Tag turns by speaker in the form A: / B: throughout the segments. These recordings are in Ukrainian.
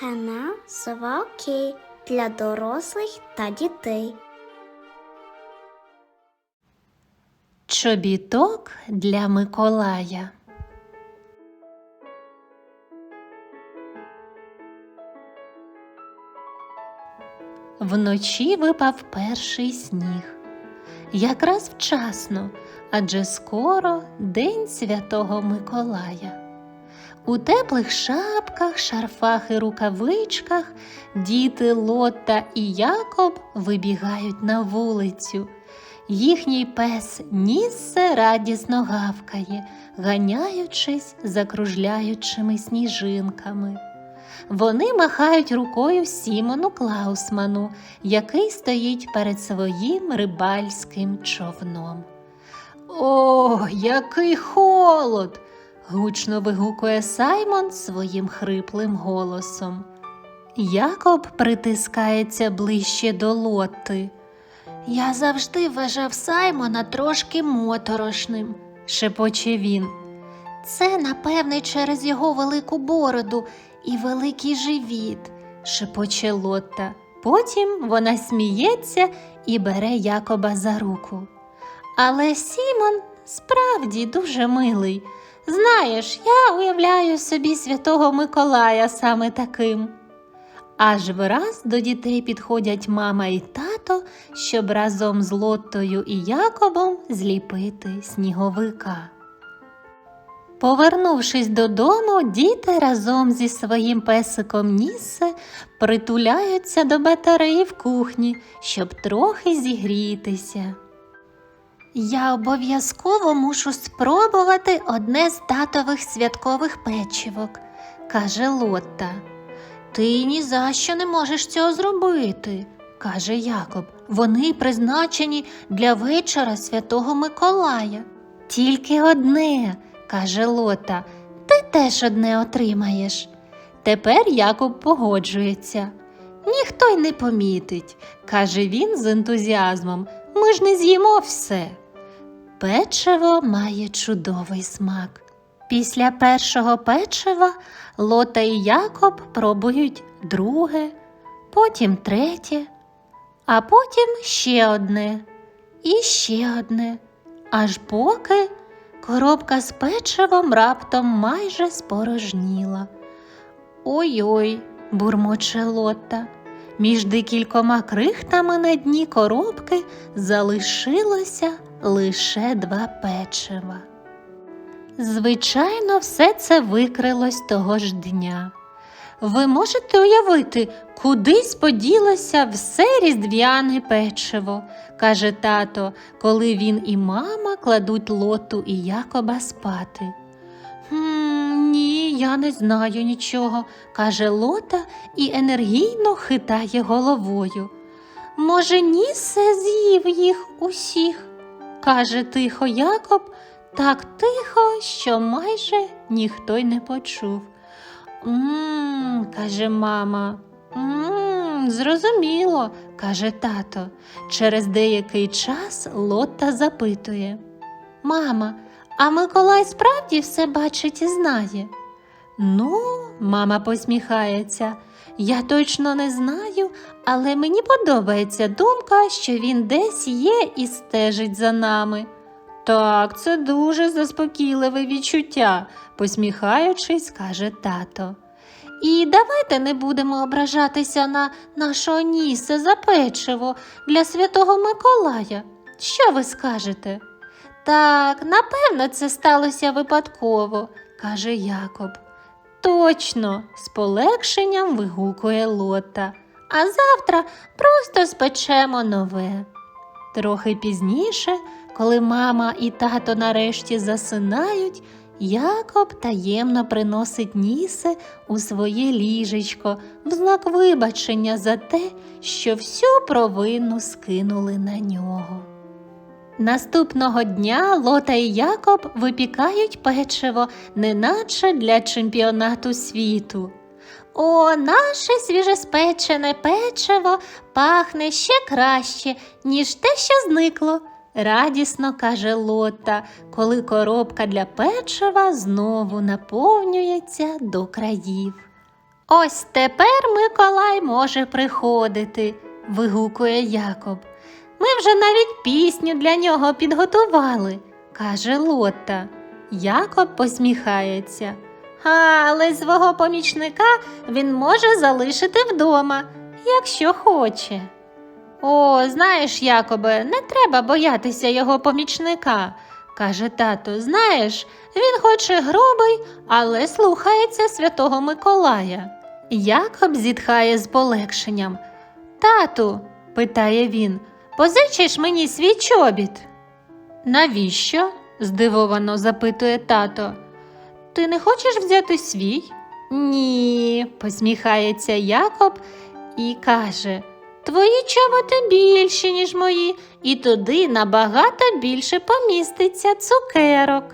A: Канал Сова Окей для дорослих та дітей.
B: Чобіток для Миколая. Вночі випав перший сніг. Якраз вчасно, адже скоро День Святого Миколая. У теплих шапках, шарфах і рукавичках діти Лотта і Якоб вибігають на вулицю. Їхній пес Ніссе радісно гавкає, ганяючись за кружляючими сніжинками. Вони махають рукою Сімону Клаусману, який стоїть перед своїм рибальським човном. О, який холод! Гучно вигукує Саймон своїм хриплим голосом. Якоб притискається ближче до Лотти. Я завжди вважав Саймона трошки моторошним, шепоче він. Це, напевне, через його велику бороду і великий живіт, шепоче Лотта. Потім вона сміється і бере Якоба за руку. Але Сімон справді дуже милий. Знаєш, я уявляю собі святого Миколая саме таким. Аж враз до дітей підходять мама і тато, щоб разом з Лоттою і Якобом зліпити сніговика. Повернувшись додому, діти разом зі своїм песиком Нісе притуляються до батареї в кухні, щоб трохи зігрітися. Я обов'язково мушу спробувати одне з татових святкових печивок, каже Лотта. Ти ні за що не можеш цього зробити, каже Якоб. Вони призначені для вечора святого Миколая. Тільки одне, каже Лота, ти теж одне отримаєш. Тепер Якоб погоджується. Ніхто й не помітить, каже він з ентузіазмом. Ми ж не з'їмо все. Печиво має чудовий смак. Після першого печива Лота і Якоб пробують друге, потім третє, а потім ще одне і ще одне, аж поки коробка з печивом раптом майже спорожніла. Ой-ой, бурмоче Лотта. Між декількома крихтами на дні коробки залишилося лише два печива. Звичайно, все це викрилось того ж дня. Ви можете уявити, кудись поділося все різдвяне печиво, каже тато, коли він і мама кладуть лоту і Якоба спати. «Хм, ні, я не знаю нічого, каже Лота і енергійно хитає головою. Може, Нісе з'їв їх усіх, каже тихо Якоб, так тихо, що майже ніхто й не почув. Мм, каже мама. Мм, зрозуміло, каже тато. Через деякий час Лотта запитує. Мама, а Миколай справді все бачить і знає? Ну, мама посміхається. Я точно не знаю, але мені подобається думка, що він десь є і стежить за нами. Так, це дуже заспокійливе відчуття, посміхаючись, каже тато. І давайте не будемо ображатися на нашого Ніса за печиво для святого Миколая. Що ви скажете? Так, напевно, це сталося випадково, каже Якоб. Точно, з полегшенням вигукує Лота. А завтра просто спечемо нове. Трохи пізніше, коли мама і тато нарешті засинають, Якоб таємно приносить ніси у своє ліжечко в знак вибачення за те, що всю провину скинули на нього. Наступного дня Лота і Якоб випікають печиво, неначе для чемпіонату світу. О, наше свіжеспечене печиво пахне ще краще, ніж те, що зникло, радісно каже Лота, коли коробка для печива знову наповнюється до країв. Ось тепер Миколай може приходити, вигукує Якоб. Ми вже навіть пісню для нього підготували, каже Лотта. Якоб посміхається. Але свого помічника він може залишити вдома, якщо хоче. О, знаєш, Якобе, не треба боятися його помічника, каже тато. Знаєш, він хоч і грубий, але слухається святого Миколая. Якоб зітхає з полегшенням. Тату, питає він, позичиш мені свій чобіт? Навіщо? здивовано запитує тато. Ти не хочеш взяти свій? Ні, посміхається Якоб і каже. Твої чоботи більші, ніж мої, і туди набагато більше поміститься цукерок.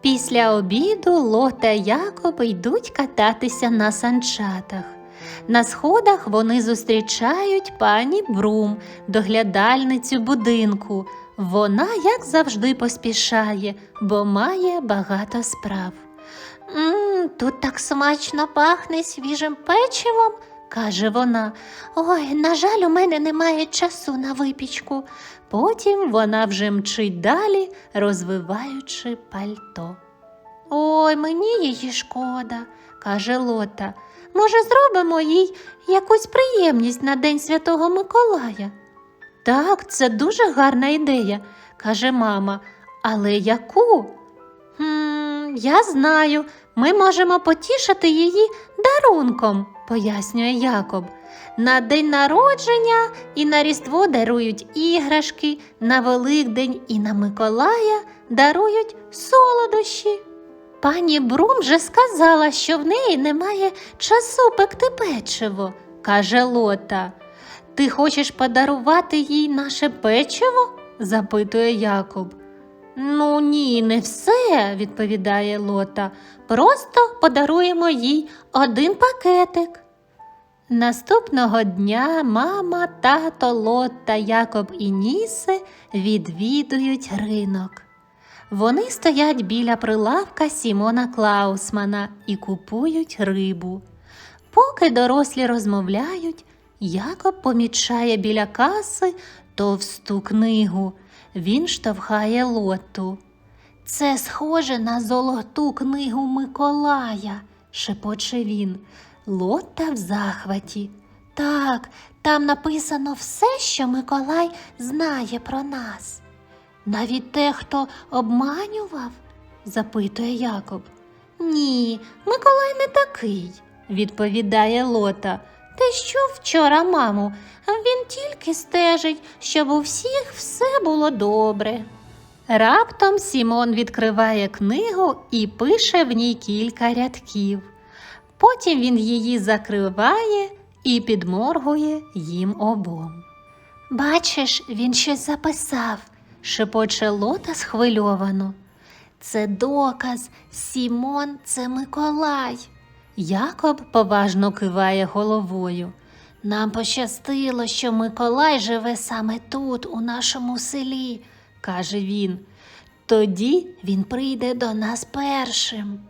B: Після обіду Лота Якоб йдуть кататися на санчатах. На сходах вони зустрічають пані Брум, доглядальницю будинку. Вона, як завжди, поспішає, бо має багато справ. Мм, тут так смачно пахне свіжим печивом, каже вона. Ой, на жаль, у мене немає часу на випічку. Потім вона вже мчить далі, розвиваючи пальто. Ой, мені її шкода, каже Лота. Може, зробимо їй якусь приємність на День Святого Миколая? Так, це дуже гарна ідея, каже мама. Але яку? Хм, я знаю, ми можемо потішити її дарунком, пояснює Якоб. На день народження і на Різдво дарують іграшки, на Великдень і на Миколая дарують солодощі. Пані Брум же сказала, що в неї немає часу пекти печиво, каже Лота. Ти хочеш подарувати їй наше печиво? запитує Якоб. Ну ні, не все, відповідає Лота. Просто подаруємо їй один пакетик. Наступного дня мама, тато, Лотта, Якоб і Нісе відвідують ринок. Вони стоять біля прилавка Сімона Клаусмана і купують рибу. Поки дорослі розмовляють, Якоб помічає біля каси товсту книгу. Він штовхає лоту. Це схоже на золоту книгу Миколая, шепоче він. Лота в захваті. Так, там написано все, що Миколай знає про нас. Навіть те, хто обманював? запитує Якоб. Ні, Миколай не такий, відповідає Лота. Ти що вчора, маму? Він тільки стежить, щоб у всіх все було добре. Раптом Сімон відкриває книгу і пише в ній кілька рядків. Потім він її закриває і підморгує їм обом. Бачиш, він щось записав, шепоче Лота схвильовано. Це доказ, Сімон це Миколай. Якоб поважно киває головою. Нам пощастило, що Миколай живе саме тут, у нашому селі, каже він. Тоді він прийде до нас першим.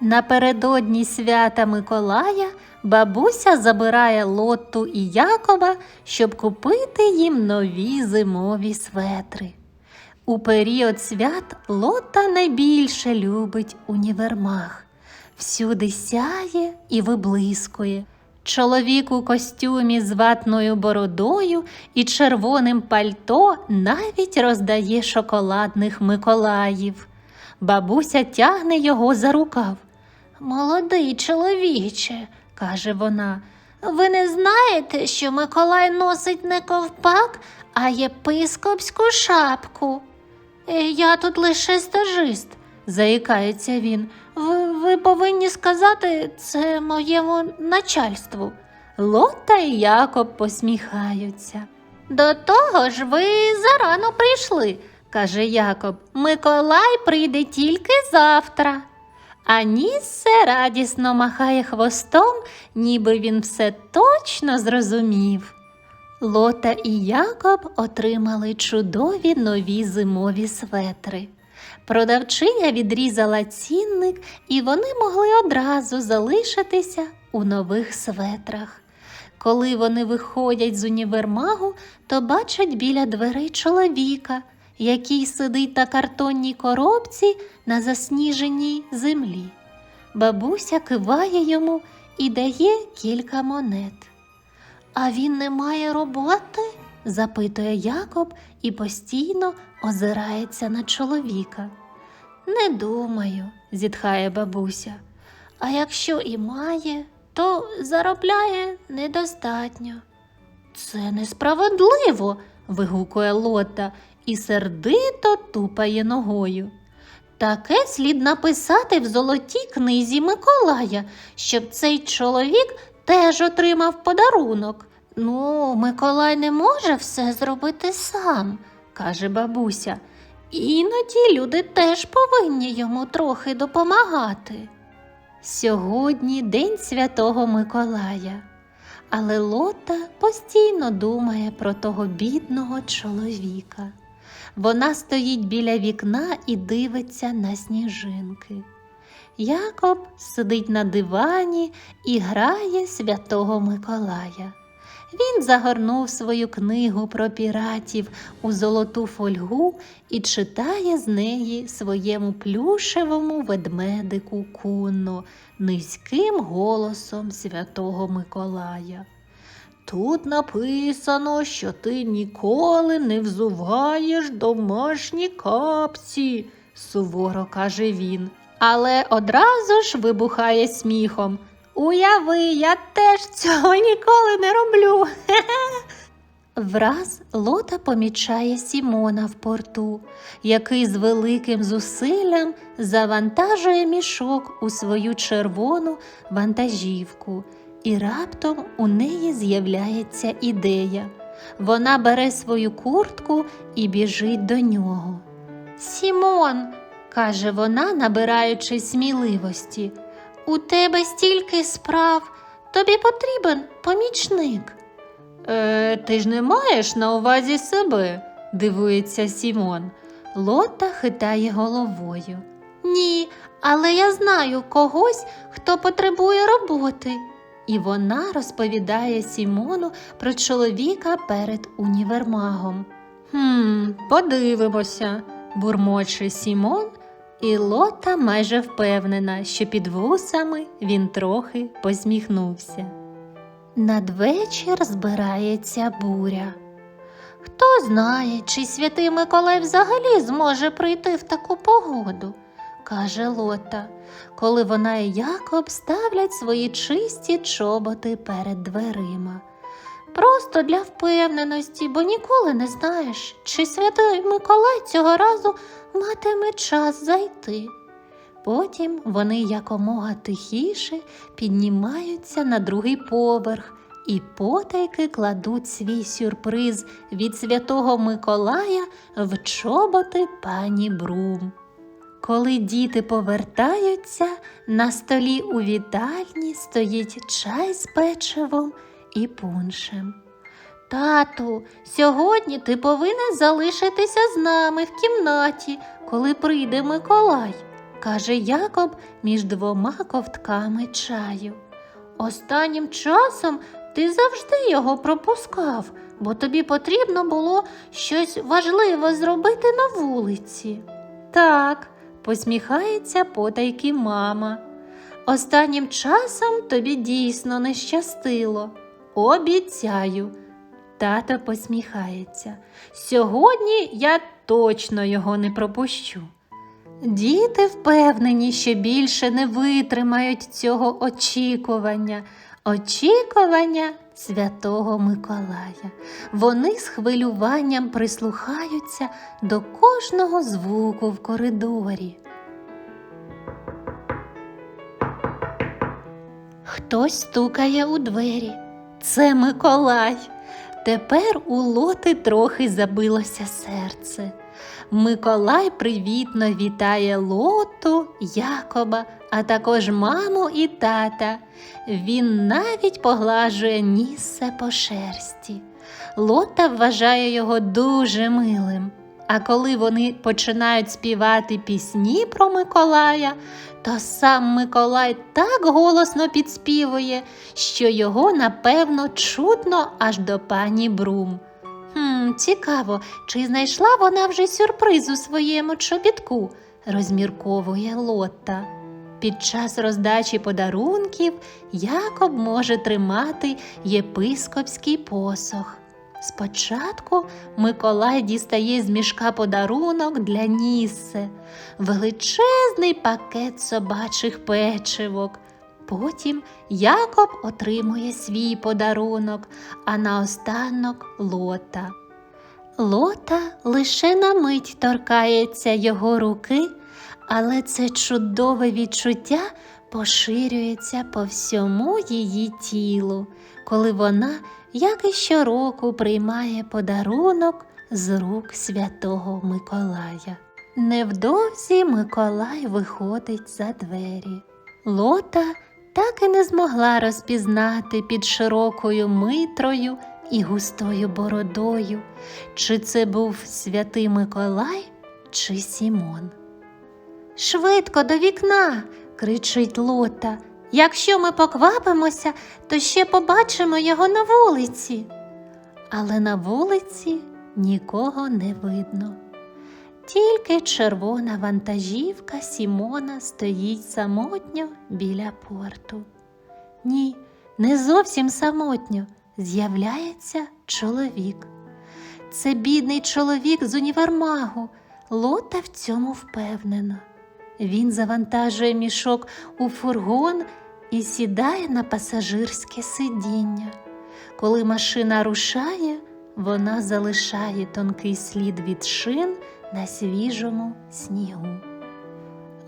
B: Напередодні свята Миколая бабуся забирає Лотту і Якоба, щоб купити їм нові зимові светри. У період свят Лотта найбільше любить універмаг. Всюди сяє і виблискує. Чоловік у костюмі з ватною бородою і червоним пальто навіть роздає шоколадних Миколаїв. Бабуся тягне його за рукав. Молодий чоловіче, каже вона, ви не знаєте, що Миколай носить не ковпак, а єпископську шапку. «Е, Я тут лише стажист, заїкається він. Ви, ви повинні сказати це моєму начальству. Лота і Якоб посміхаються. До того ж ви зарано прийшли, каже Якоб. Миколай прийде тільки завтра. А Ніссе радісно махає хвостом, ніби він все точно зрозумів. Лота і Якоб отримали чудові нові зимові светри. Продавчиня відрізала цінник, і вони могли одразу залишитися у нових светрах. Коли вони виходять з універмагу, то бачать біля дверей чоловіка, який сидить на картонній коробці на засніженій землі. Бабуся киває йому і дає кілька монет. А він не має роботи? запитує Якоб і постійно озирається на чоловіка. Не думаю, зітхає бабуся. А якщо і має, то заробляє недостатньо. Це несправедливо. вигукує Лота і сердито тупає ногою. Таке слід написати в золотій книзі Миколая, щоб цей чоловік теж отримав подарунок. Ну, Миколай не може все зробити сам, каже бабуся. Іноді люди теж повинні йому трохи допомагати. Сьогодні День Святого Миколая, але Лота постійно думає про того бідного чоловіка. Вона стоїть біля вікна і дивиться на сніжинки. Якоб сидить на дивані і грає святого Миколая. Він загорнув свою книгу про піратів у золоту фольгу і читає з неї своєму плюшевому ведмедику кунно низьким голосом святого Миколая. Тут написано, що ти ніколи не взуваєш домашні капці, суворо каже він, але одразу ж вибухає сміхом. Уяви, я теж цього ніколи не роблю. Враз Лота помічає Сімона в порту, який з великим зусиллям завантажує мішок у свою червону вантажівку, і раптом у неї з'являється ідея. Вона бере свою куртку і біжить до нього. Сімон, каже вона, набираючи сміливості, у тебе стільки справ, тобі потрібен помічник. Е, ти ж не маєш на увазі себе, дивується Сімон. Лота хитає головою. Ні, але я знаю когось, хто потребує роботи. І вона розповідає Сімону про чоловіка перед універмагом. Хм, подивимося, бурмоче Сімон, і Лота майже впевнена, що під вусами він трохи посміхнувся. Надвечір збирається буря. Хто знає, чи святий Миколай взагалі зможе прийти в таку погоду, каже Лота, коли вона і Якоб ставлять свої чисті чоботи перед дверима. Просто для впевненості, бо ніколи не знаєш, чи святий Миколай цього разу матиме час зайти. Потім вони якомога тихіше піднімаються на другий поверх і потайки кладуть свій сюрприз від святого Миколая в чоботи пані Брум. Коли діти повертаються, на столі у вітальні стоїть чай з печивом і пуншем. Тату, сьогодні ти повинен залишитися з нами в кімнаті, коли прийде Миколай, каже Якоб між двома ковтками чаю. Останнім часом ти завжди його пропускав, бо тобі потрібно було щось важливе зробити на вулиці. Так, посміхається потайки мама. Останнім часом тобі дійсно не щастило. Обіцяю. Тато посміхається. Сьогодні я точно його не пропущу. Діти впевнені, що більше не витримають цього очікування, очікування святого Миколая. Вони з хвилюванням прислухаються до кожного звуку в коридорі. Хтось стукає у двері. Це Миколай. Тепер у лоти трохи забилося серце. Миколай привітно вітає Лоту, Якоба, а також маму і тата. Він навіть поглажує нісе по шерсті. Лота вважає його дуже милим, А коли вони починають співати пісні про Миколая, то сам Миколай так голосно підспівує, що його напевно чутно аж до пані Брум. Хм, цікаво, чи знайшла вона вже сюрприз у своєму чобітку, розмірковує Лотта. Під час роздачі подарунків Якоб може тримати єпископський посох. Спочатку Миколай дістає з мішка подарунок для Ніссе, величезний пакет собачих печивок. Потім Якоб отримує свій подарунок, а наостанок лота. Лота лише на мить торкається його руки, але це чудове відчуття поширюється по всьому її тілу, коли вона, як і щороку, приймає подарунок з рук святого Миколая. Невдовзі Миколай виходить за двері. Лота так і не змогла розпізнати під широкою митрою і густою бородою, чи це був святий Миколай, чи Сімон. Швидко до вікна, кричить Лота. Якщо ми поквапимося, то ще побачимо його на вулиці. Але на вулиці нікого не видно. Тільки червона вантажівка Сімона стоїть самотньо біля порту. Ні, не зовсім самотньо з'являється чоловік. Це бідний чоловік з універмагу. Лота в цьому впевнена. Він завантажує мішок у фургон і сідає на пасажирське сидіння. Коли машина рушає, вона залишає тонкий слід від шин на свіжому снігу.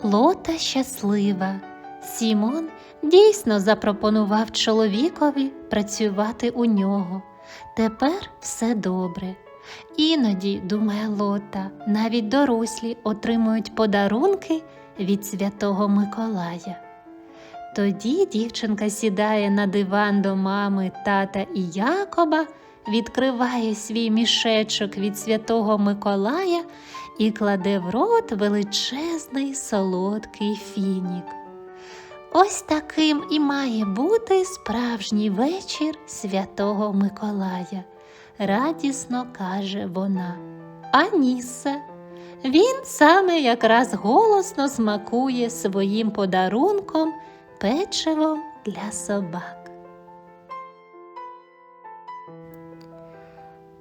B: Лота щаслива. Сімон дійсно запропонував чоловікові працювати у нього. Тепер все добре. Іноді, думає Лота, навіть дорослі отримують подарунки від святого Миколая. Тоді дівчинка сідає на диван до мами, тата і Якоба, відкриває свій мішечок від святого Миколая і кладе в рот величезний солодкий фінік. Ось таким і має бути справжній вечір святого Миколая, радісно каже вона. А він саме якраз голосно смакує своїм подарунком печивом для собак.